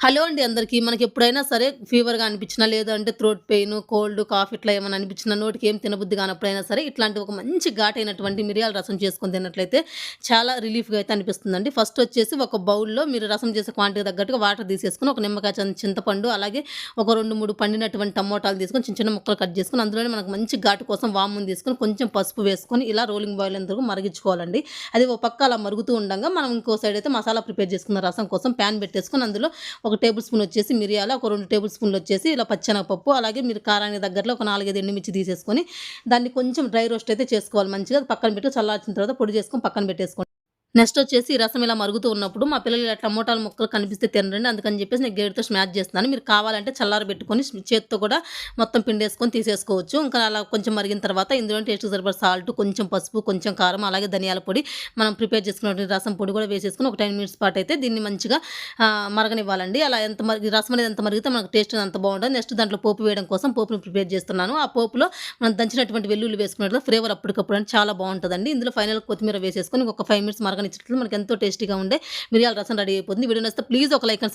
Hello అండి అందరికీ. మనకి ఎప్పుడైనా సరే ఫీవర్గా అనిపించినా లేదంటే థ్రోట్ పెయిన్ కోల్డ్ కాఫ్ ఇట్లా ఏమైనా అనిపించినా నోటికి ఏం తినబుద్ధి కానప్పుడైనా సరే ఇట్లాంటి ఒక మంచి ఘాటైనటువంటి మిరియాల రసం చేసుకొని తిన్నట్లయితే చాలా రిలీఫ్గా అయితే అనిపిస్తుందండి. ఫస్ట్ వచ్చేసి ఒక బౌల్లో మీరు రసం చేసే క్వాంటిటీ తగ్గట్టుగా వాటర్ తీసేసుకుని ఒక నిమ్మకాయ చింతపండు అలాగే ఒక రెండు మూడు పండినటువంటి టమోటాలు తీసుకొని చిన్న చిన్న ముక్కలు కట్ చేసుకొని అందులోనే మనకు మంచి ఘాటు కోసం వామును తీసుకొని కొంచెం పసుపు వేసుకొని ఇలా రోలింగ్ బాయిల్ ఎంతవరకు మరిగించుకోవాలండి. అది ఒక పక్క అలా మరుగుతూ ఉండగా మనం ఇంకో సైడ్ అయితే మసాలా ప్రిపేర్ చేసుకున్న రసం కోసం ప్యాన్ పెట్టేసుకొని అందులో ఒక టేబుల్ స్పూన్ వచ్చేసి మిరియాలు ఒక రెండు టేబుల్ స్పూన్లు వచ్చేసి ఇలా పచ్చెనగపప్పు అలాగే మీరు కారానికి దగ్గరలో ఒక నాలుగైదు ఎండుమిర్చి తీసేసుకొని దాన్ని కొంచెం డ్రై రోస్ట్ అయితే చేసుకోవాలి మంచిగా. పక్కన పెట్టి చల్లార్చిన తర్వాత పొడి చేసుకొని పక్కన పెట్టేసుకోండి. నెక్స్ట్ వచ్చేసి ఈ రసం ఇలా మరుగుతూ ఉన్నప్పుడు మా పిల్లలు ఇలా టమోటాల ముక్కలు కనిపిస్తే తినరండి అందుకని చెప్పేసి నేను గేడుతో స్మాష్ చేస్తున్నాను. మీరు కావాలంటే చల్లార పెట్టుకొని చేత్తో కూడా మొత్తం పిండేసుకొని తీసేసుకోవచ్చు. ఇంకా అలా కొంచెం మరిగిన తర్వాత ఇందులో టేస్ట్ సరిపడ సాల్ట్ కొంచెం పసుపు కొంచెం కారం అలాగే ధనియాల పొడి మనం ప్రిపేర్ చేసుకున్నటువంటి రసం పొడి కూడా వేసేసుకొని ఒక టెన్ మినిట్స్ పాటు అయితే దీన్ని మంచిగా మరగనివ్వాలండి. అలా ఎంత మరిగి రసం అనేది ఎంత మరిగితే మనకు టేస్ట్ అంత బాగుంటుంది. నెక్స్ట్ దాంట్లో పోపు వేయడం కోసం పోపుని ప్రిపేర్ చేస్తున్నాను. ఆ పోపులో మనం దంచినటువంటి వెల్లుల్లి వేసుకున్నట్లు ఫ్లేవర్ అప్పటికప్పుడు చాలా బాగుంటుందండి. ఇందులో ఫైనల్ కొత్తిమీర వేసేసుకొని ఒక ఫైవ్ మినిట్స్ మరగనిచ్చినట్లు మనకి ఎంతో టేస్టీగా ఉండే. మిరియాల రసం రెడీ అయిపోతుంది. వీడియో నచ్చితే ప్లీజ్ ఒక లైక్ అండ్